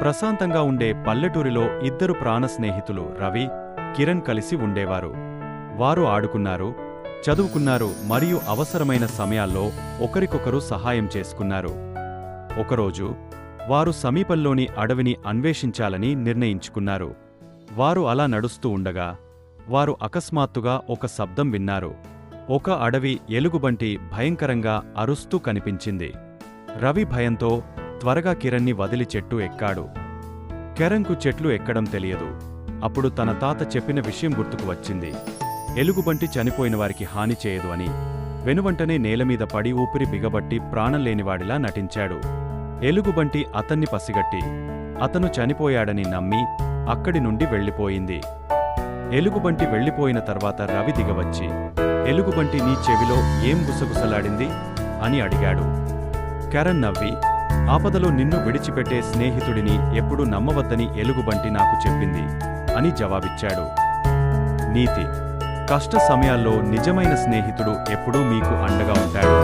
ప్రశాంతంగా ఉండే పల్లెటూరిలో ఇద్దరు ప్రాణ స్నేహితులు రవి కిరణ్ కలిసి ఉండేవారు. వారు ఆడుకున్నారు చదువుకున్నారు మరియు అవసరమైన సమయాల్లో ఒకరికొకరు సహాయం చేసుకున్నారు. ఒకరోజు వారు సమీపంలోని అడవిని అన్వేషించాలని నిర్ణయించుకున్నారు. వారు అలా నడుస్తూ ఉండగా వారు అకస్మాత్తుగా ఒక శబ్దం విన్నారు. ఒక అడవి ఎలుగుబంటి భయంకరంగా అరుస్తూ కనిపించింది. రవి భయంతో త్వరగా కిరణ్ని వదిలి చెట్టు ఎక్కాడు. కెరంకు చెట్లు ఎక్కడం తెలియదు. అప్పుడు తన తాత చెప్పిన విషయం గుర్తుకు వచ్చింది. ఎలుగుబంటి చనిపోయిన వారికి హాని చేయదు అని. వెనువంటనే నేలమీద పడి ఊపిరి బిగబట్టి ప్రాణం లేనివాడిలా నటించాడు. ఎలుగుబంటి అతన్ని పసిగట్టి అతను చనిపోయాడని నమ్మి అక్కడి నుండి వెళ్ళిపోయింది. ఎలుగుబంటి వెళ్ళిపోయిన తర్వాత రవి దిగవచ్చి ఎలుగుబంటి నీ చెవిలో ఏం గుసగుసలాడింది? అని అడిగాడు. కరణ్ నవ్వి ఆపదలో నిన్ను విడిచిపెట్టే స్నేహితుడిని ఎప్పుడు నమ్మవద్దని ఎలుగుబంటి నాకు చెప్పింది అని జవాబిచ్చాడు. నీతి కష్ట సమయాల్లో నిజమైన స్నేహితుడు ఎప్పుడూ మీకు అండగా ఉంటాడు.